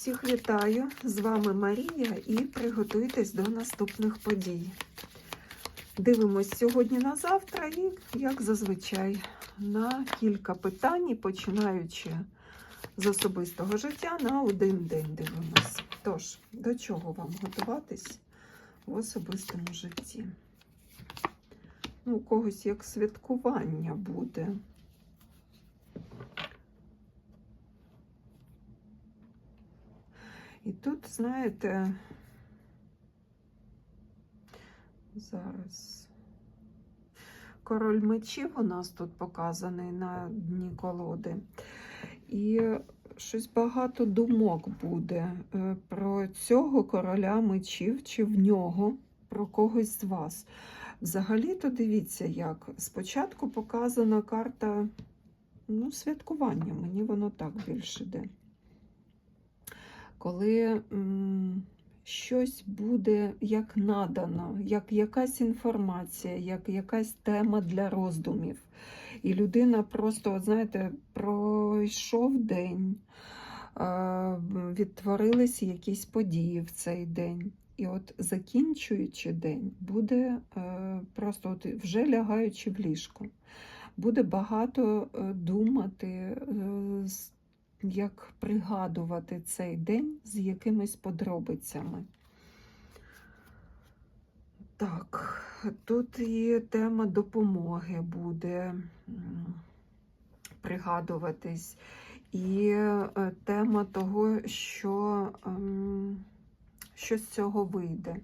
Всіх вітаю! З вами Марія і приготуйтесь до наступних подій. Дивимось сьогодні на завтра і, як зазвичай, на кілька питань, починаючи з особистого життя, на один день дивимось. Тож, до чого вам готуватись в особистому житті? Ну, у когось як святкування буде. І тут, знаєте, зараз король мечів у нас тут показаний на дні колоди. І щось багато думок буде е, про цього короля мечів чи в нього, про когось з вас. Взагалі-то дивіться, як спочатку показана карта ну, святкування, мені воно так більше йде коли щось буде як надано, як якась інформація, як якась тема для роздумів. І людина просто, от знаєте, пройшов день, відтворились якісь події в цей день. І от закінчуючи день, буде е, просто от вже лягаючи в ліжко, буде багато е, думати, е, як пригадувати цей день з якимись подробицями. Так, тут і тема допомоги буде пригадуватись, і е, тема того, що, ем, що з цього вийде.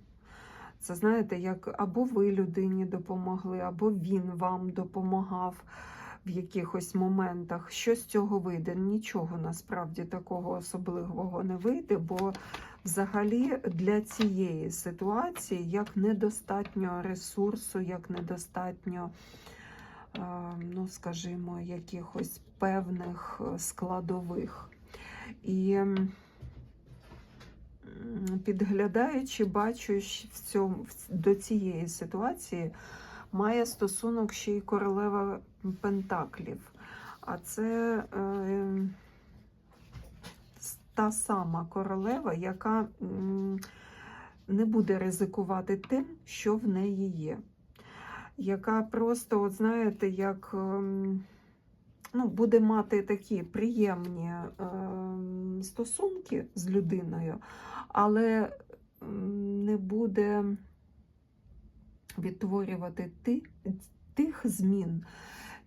Це знаєте, як або ви людині допомогли, або він вам допомагав в якихось моментах. Що з цього вийде? Нічого насправді такого особливого не вийде, бо взагалі для цієї ситуації як недостатньо ресурсу, як недостатньо, ну, скажімо, якихось певних складових. І підглядаючи, бачу в цьому, до цієї ситуації має стосунок ще й королева Пентаклів. А це е, та сама королева, яка не буде ризикувати тим, що в неї є. Яка просто, от знаєте, як ем, ну, буде мати такі приємні е, стосунки з людиною, але не буде відтворювати ти, тих змін,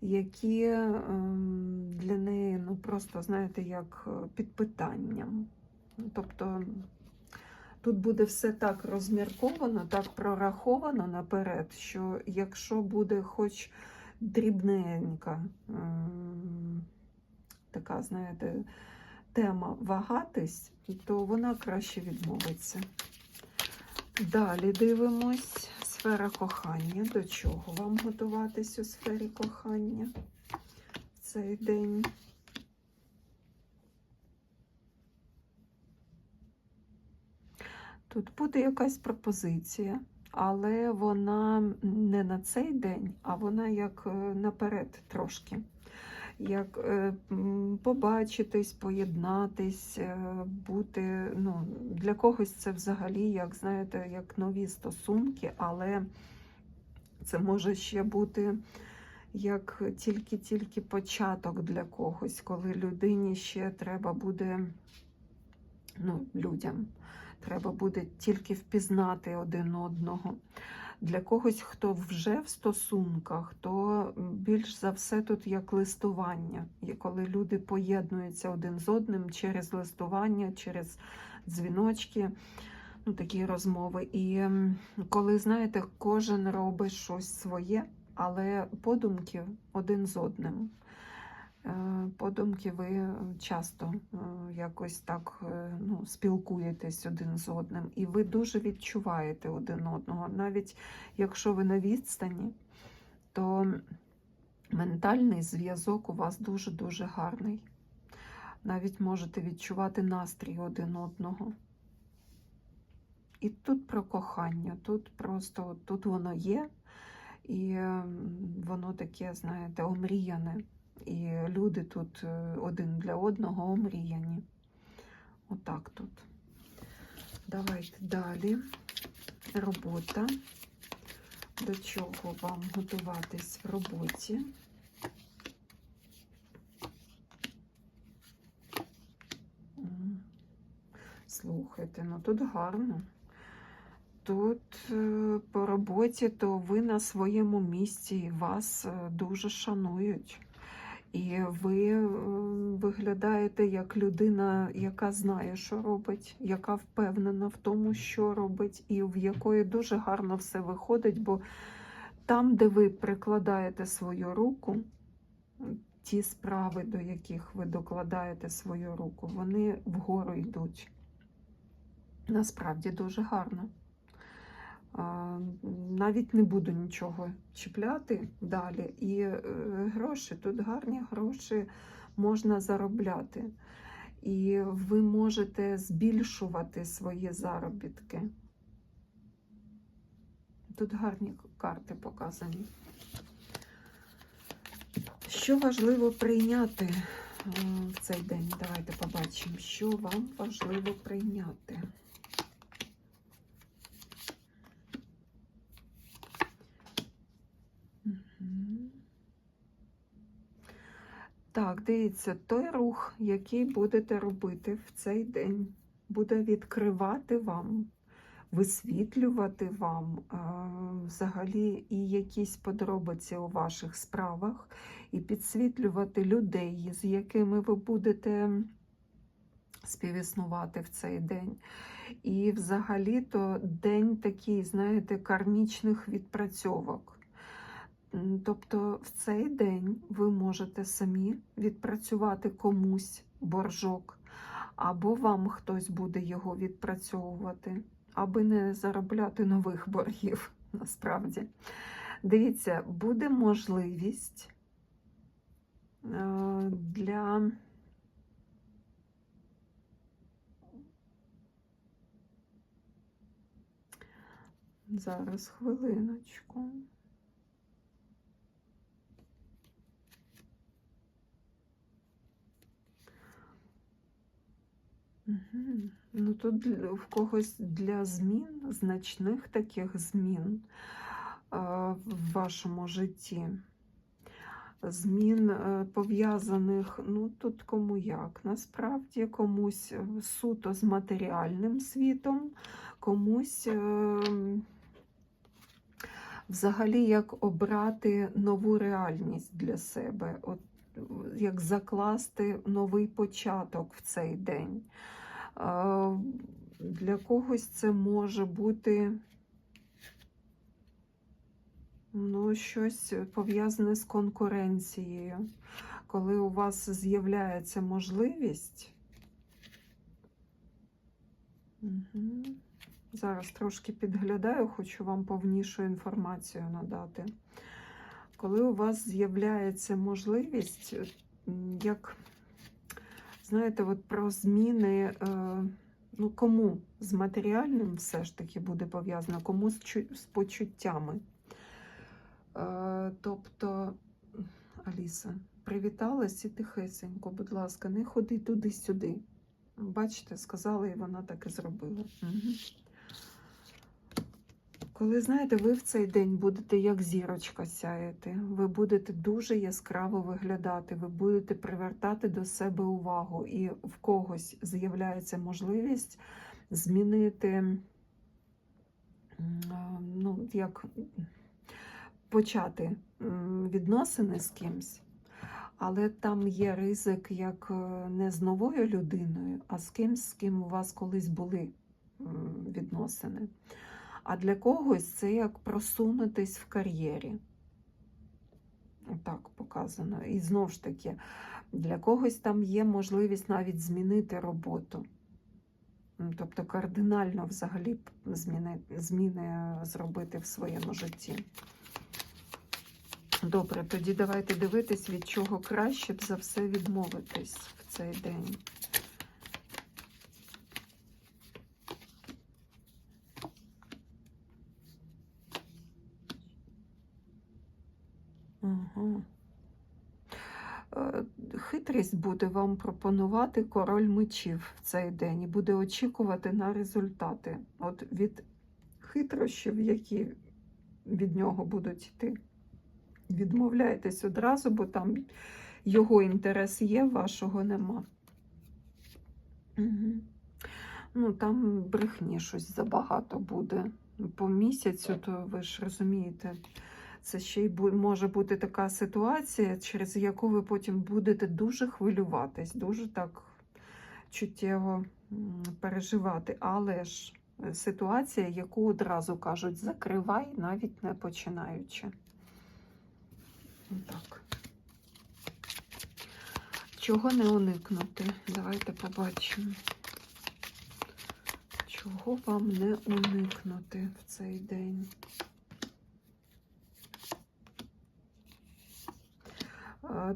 які ем, для неї ну, просто, знаєте, як е, під питанням. Тобто тут буде все так розмірковано, так прораховано наперед, що якщо буде хоч дрібненька ем, така, знаєте, тема вагатись, то вона краще відмовиться. Далі дивимось сфера кохання. До чого вам готуватись у сфері кохання в цей день? Тут буде якась пропозиція, але вона не на цей день, а вона як е, наперед трошки як е, побачитись, поєднатись, е, бути. ну, Для когось це взагалі, як знаєте, як нові стосунки, але це може ще бути як тільки-тільки початок для когось, коли людині ще треба буде, ну, людям, треба буде тільки впізнати один одного. Для когось, хто вже в стосунках, то більш за все тут як листування, і коли люди поєднуються один з одним через листування, через дзвіночки, ну, такі розмови. І коли, знаєте, кожен робить щось своє, але подумки один з одним. Е, подумки ви часто е, якось так е, ну, спілкуєтесь один з одним, і ви дуже відчуваєте один одного. Навіть якщо ви на відстані, то ментальний зв'язок у вас дуже-дуже гарний. Навіть можете відчувати настрій один одного. І тут про кохання, тут просто тут воно є, і воно таке, знаєте, омріяне. І люди тут е, один для одного омріяні. Отак тут. Давайте далі. Робота. До чого вам готуватись в роботі? Слухайте, ну тут гарно. Тут е, по роботі, то ви на своєму місці і вас е, дуже шанують. І ви е, виглядаєте як людина, яка знає, що робить, яка впевнена в тому, що робить, і в якої дуже гарно все виходить, бо там, де ви прикладаєте свою руку, ті справи, до яких ви докладаєте свою руку, вони вгору йдуть. Насправді дуже гарно. Навіть не буду нічого чіпляти далі. І е, гроші, тут гарні гроші можна заробляти. І ви можете збільшувати свої заробітки. Тут гарні карти показані. Що важливо прийняти е, в цей день? Давайте побачимо, що вам важливо прийняти. Так, дивіться, той рух, який будете робити в цей день, буде відкривати вам, висвітлювати вам е, взагалі і якісь подробиці у ваших справах, і підсвітлювати людей, з якими ви будете співіснувати в цей день. І взагалі-то день такий, знаєте, кармічних відпрацьовок. Тобто в цей день ви можете самі відпрацювати комусь боржок, або вам хтось буде його відпрацьовувати, аби не заробляти нових боргів насправді. Дивіться, буде можливість е, для зараз хвилиночку. Ну, тут в когось для змін, значних таких змін а, в вашому житті. Змін е, пов'язаних, ну тут кому як. Насправді комусь е, суто з матеріальним світом, комусь е, взагалі як обрати нову реальність для себе, от е, як закласти новий початок в цей день. Для когось це може бути ну, щось пов'язане з конкуренцією. Коли у вас з'являється можливість. Угу. Зараз трошки підглядаю, хочу вам повнішу інформацію надати. Коли у вас з'являється можливість, як знаєте, от про зміни, е, ну кому з матеріальним все ж таки буде пов'язано, кому з, чу- з почуттями. Е, тобто, Аліса, привіталась і тихесенько, будь ласка, не ходи туди-сюди. Бачите, сказала, і вона так і зробила. Угу. Коли знаєте, ви в цей день будете як зірочка сяяти, ви будете дуже яскраво виглядати, ви будете привертати до себе увагу, і в когось з'являється можливість змінити, ну, як почати відносини з кимсь. Але там є ризик як е, не з новою людиною, а з кимсь, з ким у вас колись були відносини. А для когось це як просунутись в кар'єрі. Так показано. І знову ж таки, для когось там є можливість навіть змінити роботу. Тобто кардинально взагалі зміни, зміни е, зробити в своєму житті. Добре, тоді давайте дивитись, від чого краще б за все відмовитись в цей день. Ага. Е, хитрість буде вам пропонувати король мечів в цей день і буде очікувати на результати. От від хитрощів, які від нього будуть йти. Відмовляйтесь одразу, бо там його інтерес є, вашого нема. Угу. Ну, там брехні щось забагато буде. По місяцю, то ви ж розумієте, це ще й може бути така ситуація, через яку ви потім будете дуже хвилюватись, дуже так чуттєво переживати. Але ж е, ситуація, яку одразу кажуть, закривай, навіть не починаючи. Так. Чого не уникнути? Давайте побачимо. Чого вам не уникнути в цей день?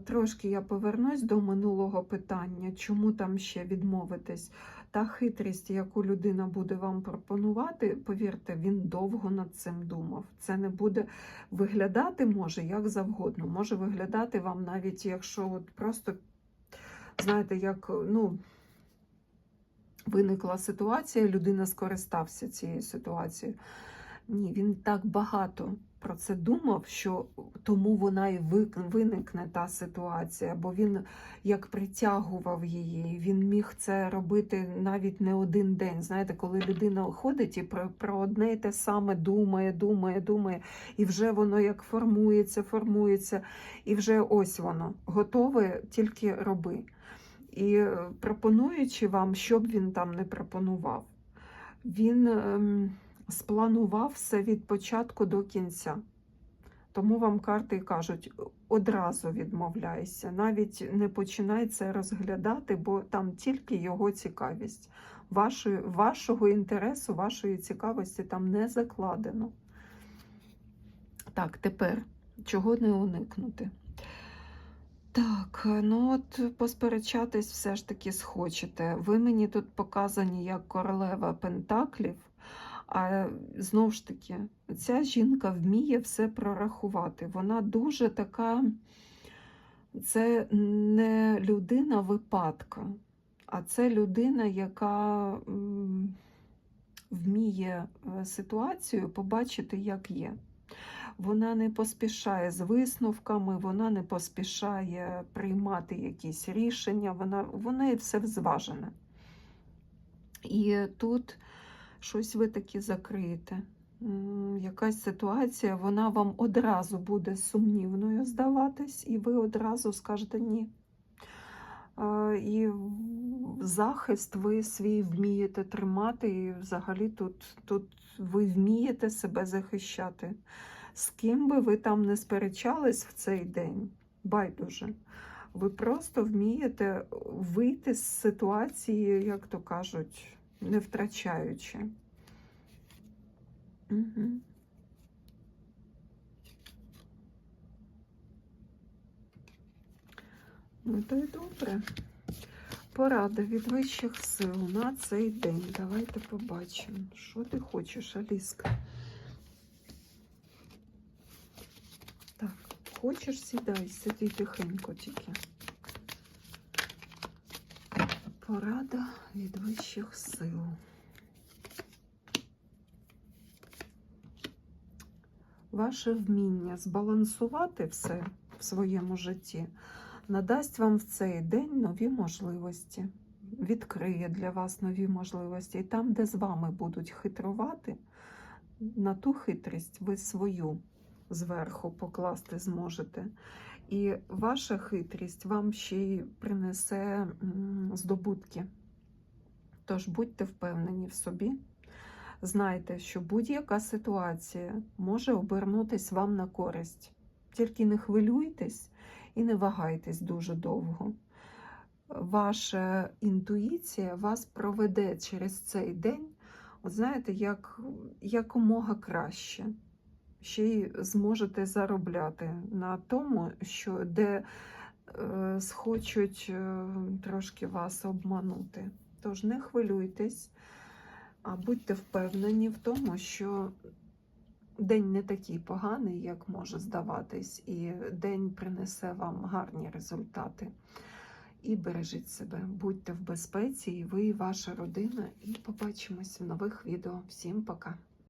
Трошки я повернусь до минулого питання, чому там ще відмовитись. Та хитрість, яку людина буде вам пропонувати, повірте, він довго над цим думав. Це не буде виглядати може як завгодно. Може виглядати вам навіть, якщо от просто, знаєте, як ну, виникла ситуація, людина скористався цією ситуацією. Ні, він так багато про це думав, що тому вона і виникне та ситуація, бо він як притягував її, він міг це робити навіть не один день. Знаєте, коли людина ходить і про, про одне й те саме думає, думає, думає, і вже воно як формується, формується, і вже ось воно готове, тільки роби. І е, пропонуючи вам, що б він там не пропонував, він ем, спланував все від початку до кінця. Тому вам карти кажуть, одразу відмовляйся, навіть не починай це розглядати, бо там тільки його цікавість. Вашої, вашого інтересу, вашої цікавості там не закладено. Так, тепер чого не уникнути? Так, ну от посперечатись все ж таки схочете. Ви мені тут показані як королева Пентаклів, а знову ж таки, ця жінка вміє все прорахувати. Вона дуже така, це не людина випадка, а це людина, яка вміє е, ситуацію побачити, як є. Вона не поспішає з висновками, вона не поспішає приймати якісь рішення, вона, в неї все зважене. І тут щось ви таки закриєте. Якась ситуація, вона вам одразу буде сумнівною здаватись, і ви одразу скажете ні. І захист ви свій вмієте тримати, і взагалі тут, тут ви вмієте себе захищати. З ким би ви там не сперечались в цей день, байдуже. Ви просто вмієте вийти з ситуації, як то кажуть, не втрачаючи. Угу. Ну, то й добре. Порада від вищих сил на цей день. Давайте побачимо, що ти хочеш, Аліска. Так, хочеш, сідай, сиди тихенько тільки. Порада від вищих сил. Ваше вміння збалансувати все в своєму житті надасть вам в цей день нові можливості, відкриє для вас нові можливості. І там, де з вами будуть хитрувати, на ту хитрість ви свою зверху покласти зможете. І ваша хитрість вам ще й принесе здобутки. Тож будьте впевнені в собі. Знайте, що будь-яка ситуація може обернутись вам на користь. Тільки не хвилюйтесь і не вагайтесь дуже довго. Ваша інтуїція вас проведе через цей день, от знаєте, як якомога краще. Ще й зможете заробляти на тому, що де е, схочуть е, трошки вас обманути. Тож не хвилюйтесь, а будьте впевнені в тому, що день не такий поганий, як може здаватись, і день принесе вам гарні результати. і бережіть себе. Будьте в безпеці, і ви, і ваша родина. І побачимось в нових відео. Всім пока!